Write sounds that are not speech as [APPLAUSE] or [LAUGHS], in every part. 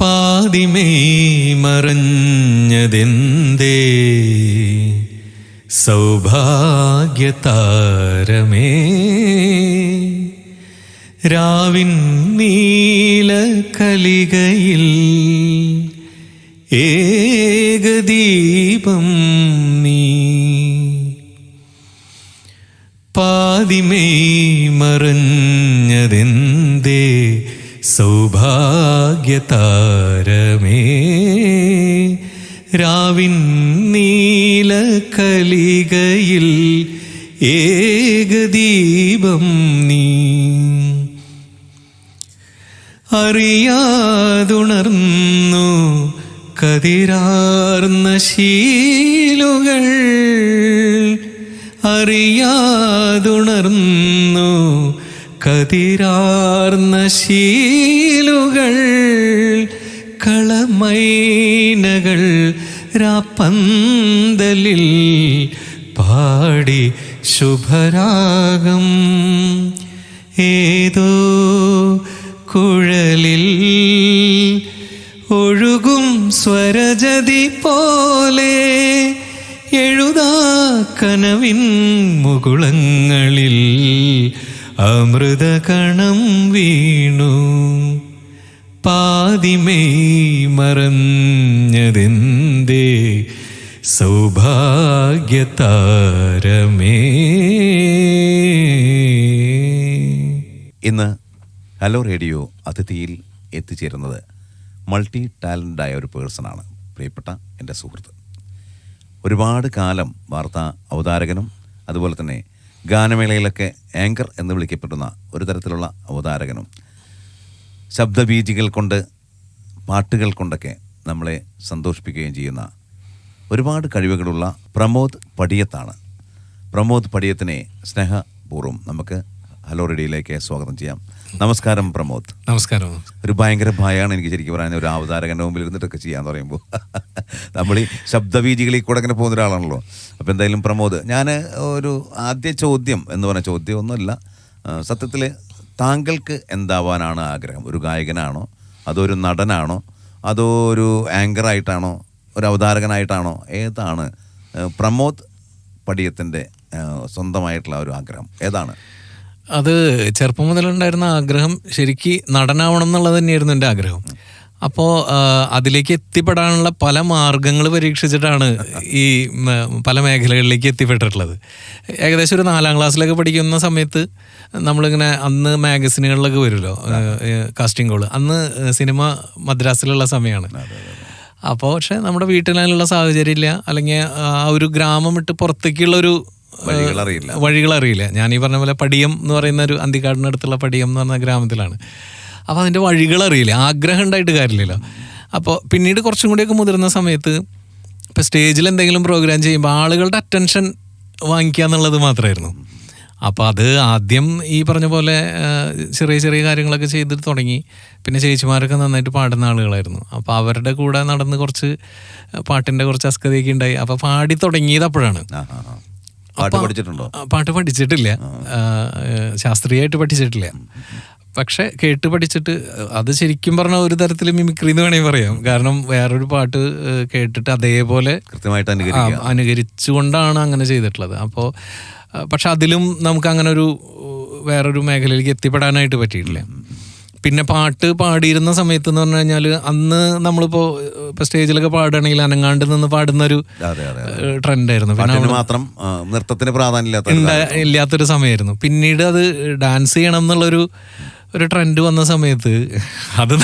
പാതിമേ മറഞ്ഞതെന്തേ? സൗഭാഗ്യതാരമേ? രാവിൻ നീല കലികയിൽ ഏകദീപം നീ. പാതിമേ മറഞ്ഞതെന്തേ? സൗഭാഗ്യതാരമേ രാവിൻ നീല കലികയിൽ ഏകദീപം നീ. അറിയാതുണർന്നു കതിരാർന്ന ശീലുകൾ. അറിയാതുണർന്നു കതിരാർന്ന ശീലുകൾ. കളമൈനകൾ രാപ്പന്തലിൽ പാടി ശുഭരാഗം. ഏതോ കുഴലിൽ ഒഴുകും സ്വരജതി പോലെ എഴുതാ കനവിൻ മുകുളങ്ങളിൽ അമൃതകണം വീണു. പാതിമേ മറഞ്ഞതെന്തേ? സൗഭാഗ്യതാരമേ. ഇന്ന് ഹലോ റേഡിയോ അതിഥിയിൽ എത്തിച്ചേരുന്നത് മൾട്ടി ടാലന്റായ ഒരു പേഴ്സണാണ്. പ്രിയപ്പെട്ട എന്റെ സുഹൃത്ത്. ഒരുപാട് കാലം വാർത്താ അവതാരകനും അതുപോലെ തന്നെ ഗാനമേളയിലൊക്കെ ആങ്കർ എന്ന് വിളിക്കപ്പെടുന്ന ഒരു തരത്തിലുള്ള അവതാരകനും. ശബ്ദബീജികൾ കൊണ്ട് പാട്ടുകൾ കൊണ്ടൊക്കെ നമ്മളെ സന്തോഷിപ്പിക്കുകയും ചെയ്യുന്ന ഒരുപാട് കഴിവുകളുള്ള പ്രമോദ് പടിയത്താണ്. പ്രമോദ് പടിയത്തിനെ സ്നേഹപൂർവം നമുക്ക് ഹലോ റേഡിയോയിലേക്ക് സ്വാഗതം ചെയ്യാം. നമസ്കാരം പ്രമോദ്. നമസ്കാരം. ഒരു ഭയങ്കര ഭയമാണ് എനിക്ക് ശരിക്കും പറയാൻ. ഒരു അവതാരകന്റെ മുമ്പിൽ ഇരുന്നിട്ടൊക്കെ ചെയ്യാന്ന് പറയുമ്പോൾ നമ്മൾ ഈ ശബ്ദവീജികളിൽ കൂടെ അങ്ങനെ പോകുന്ന ഒരാളാണല്ലോ. അപ്പോൾ എന്തായാലും പ്രമോദ് ഞാൻ ഒരു ആദ്യ ചോദ്യം എന്ന് പറഞ്ഞ ചോദ്യം ഒന്നുമല്ല സത്യത്തിൽ താങ്കൾക്ക് എന്താവാനാണ് ആഗ്രഹം? ഒരു ഗായകനാണോ? അതോ ഒരു നടനാണോ? അതോ ഒരു ആങ്കറായിട്ടാണോ? ഒരു അവതാരകനായിട്ടാണോ? ഏതാണ് പ്രമോദ് പടിയത്തിന്റെ സ്വന്തമായിട്ടുള്ള ഒരു ആഗ്രഹം? ഏതാണ്? അത് ചെറുപ്പം മുതലുണ്ടായിരുന്ന ആഗ്രഹം ശരിക്ക് നടനാവണം എന്നുള്ളത് തന്നെയായിരുന്നു എന്റെ ആഗ്രഹം. അപ്പോൾ അതിലേക്ക് എത്തിപ്പെടാനുള്ള പല മാർഗങ്ങൾ പരീക്ഷിച്ചിട്ടാണ് ഈ പല മേഖലകളിലേക്ക് എത്തിപ്പെട്ടിട്ടുള്ളത്. ഏകദേശം ഒരു നാലാം ക്ലാസ്സിലൊക്കെ പഠിക്കുന്ന സമയത്ത് നമ്മളിങ്ങനെ അന്ന് മാഗസിനുകളിലൊക്കെ വരുമല്ലോ കാസ്റ്റിംഗ് കോൾ അന്ന് സിനിമ മദ്രാസിലുള്ള സമയമാണ്. അപ്പോൾ പക്ഷെ നമ്മുടെ വീട്ടിലുള്ള സാഹചര്യം ഇല്ല അല്ലെങ്കിൽ ആ ഒരു ഗ്രാമം വിട്ട് പുറത്തേക്കുള്ള ഒരു വഴികളറിയില്ല. വഴികൾ അറിയില്ല ഞാൻ ഈ പറഞ്ഞ പോലെ പടിയം എന്ന് പറയുന്ന ഒരു അന്തിക്കാടിനടുത്തുള്ള പടിയം എന്ന് പറഞ്ഞ ഗ്രാമത്തിലാണ്. അപ്പോൾ അതിന്റെ വഴികൾ അറിയില്ല. ആഗ്രഹം ഉണ്ടായിട്ട് കാര്യമില്ലല്ലോ. അപ്പോൾ പിന്നീട് കുറച്ചും കൂടിയൊക്കെ മുതിർന്ന സമയത്ത് ഇപ്പോൾ സ്റ്റേജിൽ എന്തെങ്കിലും പ്രോഗ്രാം ചെയ്യുമ്പോൾ ആളുകളുടെ അറ്റൻഷൻ വാങ്ങിക്കുക എന്നുള്ളത് മാത്രമായിരുന്നു. അപ്പോൾ അത് ആദ്യം ഈ പറഞ്ഞ പോലെ ചെറിയ ചെറിയ കാര്യങ്ങളൊക്കെ ചെയ്തിട്ട് തുടങ്ങി. പിന്നെ ചേച്ചിമാരൊക്കെ നന്നായിട്ട് പാടുന്ന ആളുകളായിരുന്നു. അപ്പോൾ അവരുടെ കൂടെ നടന്ന് കുറച്ച് പാട്ടിന്റെ കുറച്ച് അസ്കതയൊക്കെ ഉണ്ടായി. അപ്പോൾ പാടി തുടങ്ങിയത് അപ്പോഴാണ്. പാട്ട് പഠിച്ചിട്ടുണ്ടോ? പാട്ട് പഠിച്ചിട്ടില്ല. ശാസ്ത്രീയമായിട്ട് പഠിച്ചിട്ടില്ല. പക്ഷെ കേട്ട് പഠിച്ചിട്ട് അത് ശരിക്കും പറഞ്ഞ ഒരു തരത്തിൽ മിമിക്രി എന്ന് വേണമെങ്കിൽ പറയാം. കാരണം വേറൊരു പാട്ട് കേട്ടിട്ട് അതേപോലെ കൃത്യമായിട്ട് അനുകരിച്ചുകൊണ്ടാണ് അങ്ങനെ ചെയ്തിട്ടുള്ളത്. അപ്പോൾ പക്ഷെ അതിലും നമുക്ക് അങ്ങനെ ഒരു വേറൊരു മേഖലയിലേക്ക് എത്തിപ്പെടാനായിട്ട് പറ്റിയിട്ടില്ല. പിന്നെ പാട്ട് പാടിയിരുന്ന സമയത്ത് എന്ന് പറഞ്ഞു കഴിഞ്ഞാൽ അന്ന് നമ്മളിപ്പോ ഇപ്പൊ സ്റ്റേജിലൊക്കെ പാടുകയാണെങ്കിൽ അനങ്ങാണ്ട് നിന്ന് പാടുന്ന ഒരു ട്രെൻഡ് ട്രെൻഡായിരുന്നു. പിന്നെ മാത്രം നൃത്തത്തിന് പ്രാധാന്യം ഇല്ലാത്തൊരു സമയമായിരുന്നു. പിന്നീട് അത് ഡാൻസ് ചെയ്യണം എന്നുള്ളൊരു ഒരു ട്രെൻഡ് വന്ന സമയത്ത് അത്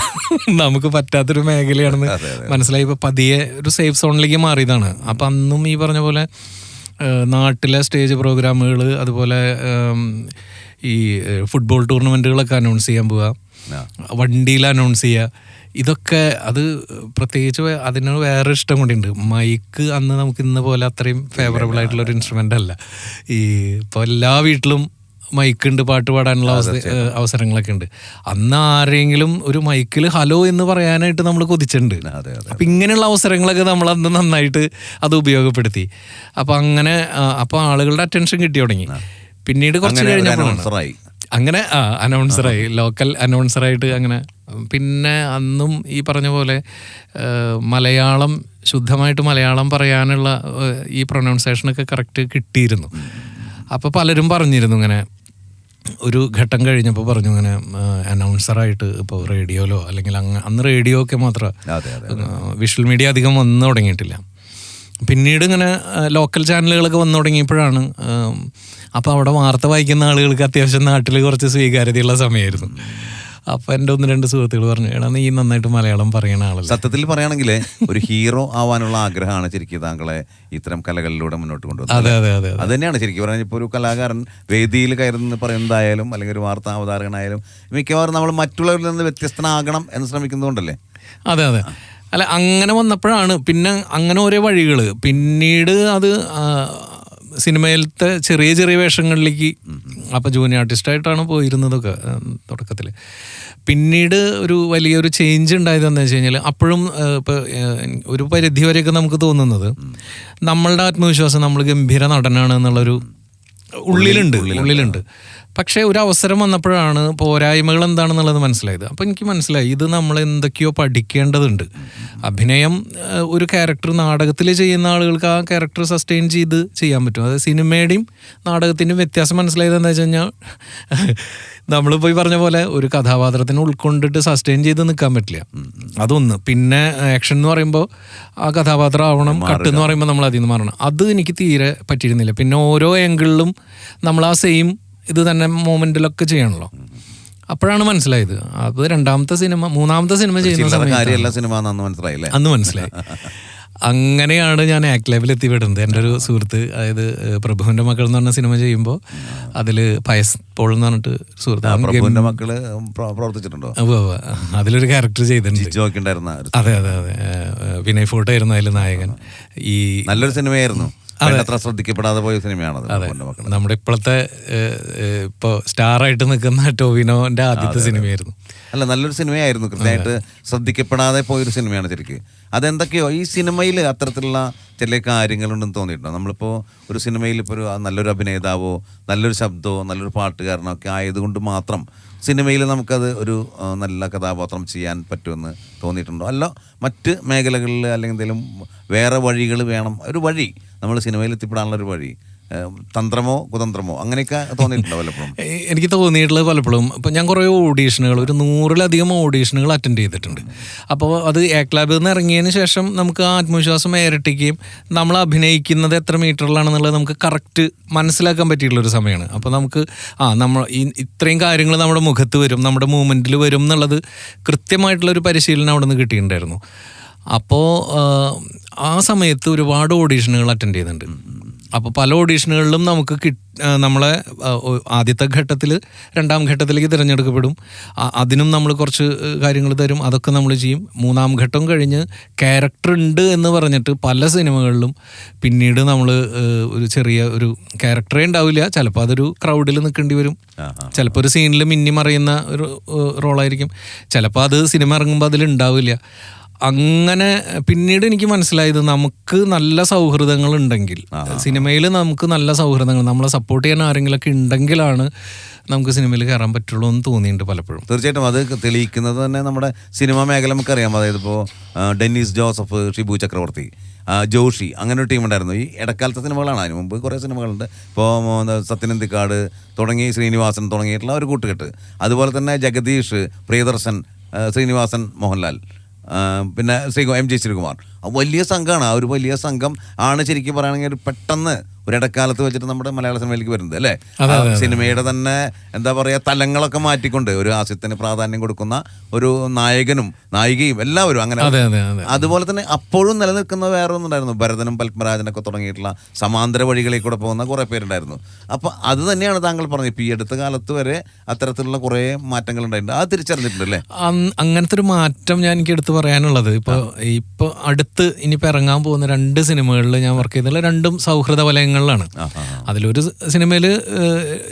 നമുക്ക് പറ്റാത്തൊരു മേഖലയാണെന്ന് മനസ്സിലായി. ഇപ്പൊ പതിയെ ഒരു സേഫ് സോണിലേക്ക് മാറിയതാണ്. അപ്പം അന്നും ഈ പറഞ്ഞ പോലെ നാട്ടിലെ സ്റ്റേജ് പ്രോഗ്രാമുകൾ അതുപോലെ ഈ ഫുട്ബോൾ ടൂർണമെന്റുകളൊക്കെ അനൗൺസ് ചെയ്യാൻ പോവുക വണ്ടിയിൽ അനൗൺസ് ചെയ്യുക ഇതൊക്കെ അത് പ്രത്യേകിച്ച് അതിന് വേറെ ഇഷ്ടം കൂടിയുണ്ട് മൈക്ക് അന്ന് നമുക്ക് ഇന്ന് പോലെ അത്രയും ഫേവറബിൾ ആയിട്ടുള്ള ഒരു ഇൻസ്ട്രുമെന്റ് അല്ല. ഈ ഇപ്പോൾ എല്ലാ വീട്ടിലും മൈക്ക് ഉണ്ട് പാട്ട് പാടാനുള്ള അവസരങ്ങളൊക്കെ ഉണ്ട്. അന്ന് ആരെങ്കിലും ഒരു മൈക്കിൽ ഹലോ എന്ന് പറയാനായിട്ട് നമ്മൾ കൊതിച്ചിട്ടുണ്ട്. അപ്പം ഇങ്ങനെയുള്ള അവസരങ്ങളൊക്കെ നമ്മൾ അന്ന് നന്നായിട്ട് അത് ഉപയോഗപ്പെടുത്തി. അപ്പം അങ്ങനെ അപ്പം ആളുകളുടെ അറ്റൻഷൻ കിട്ടി തുടങ്ങി. പിന്നീട് കുറച്ച് കഴിഞ്ഞപ്പോഴാണ്. അങ്ങനെ ആ അനൗൺസറായി ലോക്കൽ അനൗൺസറായിട്ട് അങ്ങനെ. പിന്നെ അന്നും ഈ പറഞ്ഞ പോലെ മലയാളം ശുദ്ധമായിട്ട് മലയാളം പറയാനുള്ള ഈ പ്രൊനൗൺസേഷനൊക്കെ കറക്റ്റ് കിട്ടിയിരുന്നു. അപ്പോൾ പലരും പറഞ്ഞിരുന്നു ഇങ്ങനെ ഒരു ഘട്ടം കഴിഞ്ഞപ്പോൾ പറഞ്ഞു ഇങ്ങനെ അനൗൺസറായിട്ട് ഇപ്പോൾ റേഡിയോയിലോ അല്ലെങ്കിൽ അങ്ങ് അന്ന് റേഡിയോ ഒക്കെ മാത്രം വിഷ്വൽ മീഡിയ അധികം വന്നു തുടങ്ങിയിട്ടില്ല. പിന്നീട് ഇങ്ങനെ ലോക്കൽ ചാനലുകളൊക്കെ വന്നു തുടങ്ങിയപ്പോഴാണ് അപ്പോൾ അവിടെ വാർത്ത വായിക്കുന്ന ആളുകൾക്ക് അത്യാവശ്യം നാട്ടിൽ കുറച്ച് സ്വീകാര്യതയുള്ള സമയമായിരുന്നു. അപ്പോൾ എന്റെ ഒന്ന് രണ്ട് സുഹൃത്തുക്കൾ പറഞ്ഞു എടാ നീ നന്നായിട്ട് മലയാളം പറയണ ആളല്ല? സത്യത്തിൽ പറയുകയാണെങ്കിൽ ഒരു ഹീറോ ആവാനുള്ള ആഗ്രഹമാണ് ശരിക്കും താങ്കളെ ഇത്തരം കലകളിലൂടെ മുന്നോട്ട് കൊണ്ടുവന്നത് അതെ അതെ അതെ അത്. തന്നെയാണ് ശരിക്കും പറഞ്ഞാൽ ഇപ്പോൾ ഒരു കലാകാരൻ വേദിയിൽ കയറുന്ന പറയുന്നതായാലും അല്ലെങ്കിൽ ഒരു വാർത്താ അവതാരകനായാലും മിക്കവാറും നമ്മൾ മറ്റുള്ളവരിൽ നിന്ന് വ്യത്യസ്തനാകണം എന്ന് ശ്രമിക്കുന്നതുകൊണ്ടല്ലേ? അതെ അതെ. അല്ല അങ്ങനെ വന്നപ്പോഴാണ് പിന്നെ അങ്ങനെ ഓരോ വഴികൾ പിന്നീട് അത് സിനിമയിലത്തെ ചെറിയ ചെറിയ വേഷങ്ങളിലേക്ക് അപ്പോൾ ജൂനിയർ ആർട്ടിസ്റ്റായിട്ടാണ് പോയിരുന്നതൊക്കെ തുടക്കത്തിൽ പിന്നീട് ഒരു വലിയൊരു ചേഞ്ച് ഉണ്ടായത് എന്താ വെച്ച് കഴിഞ്ഞാൽ അപ്പോഴും ഇപ്പോൾ ഒരു പരിധി വരെയൊക്കെ നമുക്ക് തോന്നുന്നത് നമ്മളുടെ ആത്മവിശ്വാസം നമ്മൾ ഗംഭീര നടനാണ് എന്നുള്ളൊരു ഉള്ളിലുണ്ട്. ഉള്ളിലുണ്ട്. പക്ഷേ ഒരു അവസരം വന്നപ്പോഴാണ് പോരായ്മകൾ എന്താണെന്നുള്ളത് മനസ്സിലായത്. അപ്പോൾ എനിക്ക് മനസ്സിലായി ഇത് നമ്മൾ എന്തൊക്കെയോ പഠിക്കേണ്ടതുണ്ട്. അഭിനയം ഒരു ക്യാരക്ടർ നാടകത്തിൽ ചെയ്യുന്ന ആളുകൾക്ക് ആ ക്യാരക്ടർ സസ്റ്റെയിൻ ചെയ്ത് ചെയ്യാൻ പറ്റും. അത് സിനിമയുടെയും നാടകത്തിന്റെയും വ്യത്യാസം മനസ്സിലായത് എന്താ വെച്ച് കഴിഞ്ഞാൽ [LAUGHS] നമ്മൾ പോയി പറഞ്ഞ പോലെ ഒരു കഥാപാത്രത്തിന് ഉൾക്കൊണ്ടിട്ട് സസ്റ്റെയിൻ ചെയ്ത് നിൽക്കാൻ പറ്റില്ല. അതൊന്ന്. പിന്നെ ആക്ഷൻ എന്ന് പറയുമ്പോൾ ആ കഥാപാത്രം ആവണം കട്ട് എന്ന് പറയുമ്പോൾ നമ്മൾ അതിൽ നിന്ന് മാറണം. അത് എനിക്ക് തീരെ പറ്റിയിരുന്നില്ല. പിന്നെ ഓരോ ആംഗിളിലും നമ്മൾ ആ സെയിം ഇത് തന്നെ മൂമെന്റിലൊക്കെ ചെയ്യണല്ലോ. അപ്പോഴാണ് മനസ്സിലായത്. അത് രണ്ടാമത്തെ സിനിമ മൂന്നാമത്തെ സിനിമ ചെയ്യുന്ന സിനിമ അന്ന് മനസ്സിലായി. [LAUGHS] അങ്ങനെയാണ് ഞാൻ ആക്ട് ലെവൽ എത്തിപ്പെടുന്നത്. എന്റെ ഒരു സുഹൃത്ത് അതായത് പ്രഭുവിന്റെ മക്കൾ എന്ന് പറഞ്ഞ സിനിമ ചെയ്യുമ്പോൾ അതിൽ പയസ് പോൾ എന്ന് പറഞ്ഞിട്ട് സുഹൃത്ത് മക്കൾ പ്ര- പ്രവർത്തിച്ചിട്ടുണ്ടോ. അതിലൊരു ക്യാരക്ടർ ചെയ്തിട്ടുണ്ട്. അതെ അതെ അതെ. വിനയ് ഫോട്ടോ ആയിരുന്നു അതിൽ നായകൻ. ഈ നല്ലൊരു സിനിമയായിരുന്നു. അത്ര ശ്രദ്ധിക്കപ്പെടാതെ പോയ സിനിമയാണത് മക്കൾ. നമ്മുടെ ഇപ്പോഴത്തെ ഇപ്പോ സ്റ്റാർ ആയിട്ട് സ്റ്റാറായിട്ട് നിൽക്കുന്ന ടോവിനോന്റെ ആദ്യത്തെ സിനിമയായിരുന്നു. അല്ല നല്ലൊരു സിനിമയായിരുന്നു. കൃത്യമായിട്ട് ശ്രദ്ധിക്കപ്പെടാതെ പോയൊരു സിനിമയാണ് ശരിക്ക്. അതെന്തൊക്കെയോ ഈ സിനിമയിൽ അത്തരത്തിലുള്ള ചില കാര്യങ്ങളുണ്ടെന്ന് തോന്നിയിട്ടുണ്ടോ? നമ്മളിപ്പോൾ ഒരു സിനിമയിൽ ഇപ്പോൾ ഒരു നല്ലൊരു അഭിനേതാവോ നല്ലൊരു ശബ്ദമോ നല്ലൊരു പാട്ടുകാരനോ ഒക്കെ ആയതുകൊണ്ട് മാത്രം സിനിമയിൽ നമുക്കത് ഒരു നല്ല കഥാപാത്രം ചെയ്യാൻ പറ്റുമെന്ന് തോന്നിയിട്ടുണ്ടോ? അല്ല മറ്റ് മേഖലകളിൽ അല്ലെങ്കിൽ എന്തെങ്കിലും വേറെ വഴികൾ വേണം. ഒരു വഴി. നമ്മൾ സിനിമയിൽ എത്തിപ്പെടാനുള്ള ഒരു വഴി. തന്ത്രമോ കുതന്ത്രമോ? അങ്ങനെയൊക്കെ തോന്നിയിട്ടുണ്ടോ പലപ്പോഴും [LAUGHS] എനിക്ക് തോന്നിയിട്ടുള്ളത് പലപ്പോഴും. ഇപ്പം ഞാൻ കുറേ ഓഡീഷനുകൾ ഒരു നൂറിലധികം ഓഡീഷനുകൾ അറ്റൻഡ് ചെയ്തിട്ടുണ്ട്. അപ്പോൾ അത് എ ക്ലാബിൽ നിന്ന് ഇറങ്ങിയതിന് ശേഷം നമുക്ക് ആ ആത്മവിശ്വാസം ഇരട്ടിക്കുകയും നമ്മൾ അഭിനയിക്കുന്നത് എത്ര മീറ്ററിലാണെന്നുള്ളത് നമുക്ക് കറക്റ്റ് മനസ്സിലാക്കാൻ പറ്റിയിട്ടുള്ള ഒരു സമയമാണ്. അപ്പോൾ നമുക്ക് ആ നമ്മൾ ഈ ഇത്രയും കാര്യങ്ങൾ നമ്മുടെ മുഖത്ത് വരും നമ്മുടെ മൂവ്മെന്റിൽ വരും എന്നുള്ളത് കൃത്യമായിട്ടുള്ള ഒരു പരിശീലനം അവിടെ നിന്ന് കിട്ടിയിട്ടുണ്ടായിരുന്നു അപ്പോൾ ആ സമയത്ത് ഒരുപാട് ഓഡീഷനുകൾ അറ്റൻഡ് ചെയ്യുന്നുണ്ട് അപ്പോൾ പല ഓഡീഷനുകളിലും നമുക്ക് നമ്മളെ ആദ്യത്തെ ഘട്ടത്തിൽ രണ്ടാം ഘട്ടത്തിലേക്ക് തിരഞ്ഞെടുക്കപ്പെടും. അതിനും നമ്മൾ കുറച്ച് കാര്യങ്ങൾ തരും. അതൊക്കെ നമ്മൾ ചെയ്യും. മൂന്നാം ഘട്ടം കഴിഞ്ഞ് ക്യാരക്ടർ ഉണ്ട് എന്ന് പറഞ്ഞിട്ട് പല സിനിമകളിലും പിന്നീട് നമ്മൾ ഒരു ചെറിയ ഒരു ക്യാരക്ടറേ ഉണ്ടാവില്ല. ചിലപ്പോൾ അതൊരു ക്രൗഡിൽ നിൽക്കേണ്ടി വരും. ചിലപ്പോൾ ഒരു സീനിൽ മിന്നി മറിയുന്ന ഒരു റോളായിരിക്കും ചിലപ്പോൾ അത് സിനിമ ഇറങ്ങുമ്പോൾ അതിലുണ്ടാവില്ല അങ്ങനെ പിന്നീട് എനിക്ക് മനസ്സിലായത് നമുക്ക് നല്ല സൗഹൃദങ്ങൾ ഉണ്ടെങ്കിൽ സിനിമയിൽ നമുക്ക് നല്ല സൗഹൃദങ്ങൾ നമ്മളെ സപ്പോർട്ട് ചെയ്യാൻ ആരെങ്കിലുമൊക്കെ ഉണ്ടെങ്കിലാണ് നമുക്ക് സിനിമയിൽ കയറാൻ പറ്റുള്ളൂ എന്ന് തോന്നിയിട്ടുണ്ട് പലപ്പോഴും. തീർച്ചയായിട്ടും അത് തെളിയിക്കുന്നത് തന്നെ നമ്മുടെ സിനിമാ മേഖല നമുക്കറിയാം. അതായത് ഇപ്പോൾ ഡെന്നീസ് ജോസഫ് ഷിബു ചക്രവർത്തി ജോഷി അങ്ങനെ ഒരു ടീം ഉണ്ടായിരുന്നു. ഈ ഇടക്കാലത്തെ സിനിമകളാണ്. അതിന് മുമ്പ് കുറേ സിനിമകളുണ്ട്. ഇപ്പോൾ സത്യനന്ദിക്കാട് തുടങ്ങി ശ്രീനിവാസൻ തുടങ്ങിയിട്ടുള്ള ഒരു കൂട്ടുകെട്ട്. അതുപോലെ തന്നെ ജഗദീഷ് പ്രിയദർശൻ ശ്രീനിവാസൻ മോഹൻലാൽ. പിന്നെ ശ്രീ എം ജി ശ്രീകുമാർ. വലിയ സംഘമാണ്. ആ ഒരു വലിയ സംഘം ആണ് ശരിക്കും പറയുകയാണെങ്കിൽ പെട്ടെന്ന് ഒരു ഇടക്കാലത്ത് വെച്ചിട്ട് നമ്മുടെ മലയാള സിനിമയിലേക്ക് വരുന്നത് അല്ലേ? സിനിമയുടെ തന്നെ എന്താ പറയുക തലങ്ങളൊക്കെ മാറ്റിക്കൊണ്ട് ഒരു ആസ്യത്തിന് പ്രാധാന്യം കൊടുക്കുന്ന ഒരു നായകനും നായികയും എല്ലാവരും അങ്ങനെ അതെ അതെ അതെ. അതുപോലെ തന്നെ അപ്പോഴും നിലനിൽക്കുന്ന വേറെ ഒന്നുണ്ടായിരുന്നു ഭരതനും പത്മരാജനൊക്കെ തുടങ്ങിയിട്ടുള്ള സമാന്തര വഴികളിൽ കൂടെ പോകുന്ന കുറേ പേരുണ്ടായിരുന്നു. അപ്പോൾ അത് തന്നെയാണ് താങ്കൾ പറഞ്ഞത്. ഇപ്പോൾ ഈ അടുത്ത കാലത്ത് വരെ അത്തരത്തിലുള്ള കുറേ മാറ്റങ്ങൾ ഉണ്ടായിട്ടുണ്ട്. അത് തിരിച്ചറിഞ്ഞിട്ടുണ്ട് അല്ലേ? അങ്ങനത്തെ ഒരു മാറ്റം ഞാൻ എനിക്ക് എടുത്ത് പറയാനുള്ളത്. ഇപ്പോൾ ഇപ്പോൾ അടുത്ത് ഇനിയിപ്പോൾ ഇറങ്ങാൻ പോകുന്ന രണ്ട് സിനിമകളിൽ ഞാൻ വർക്ക് ചെയ്തിട്ടുള്ള രണ്ടും സൗഹൃദ വലയങ്ങളിൽ സിനിമകളിലാണ്. അതിലൊരു സിനിമയിൽ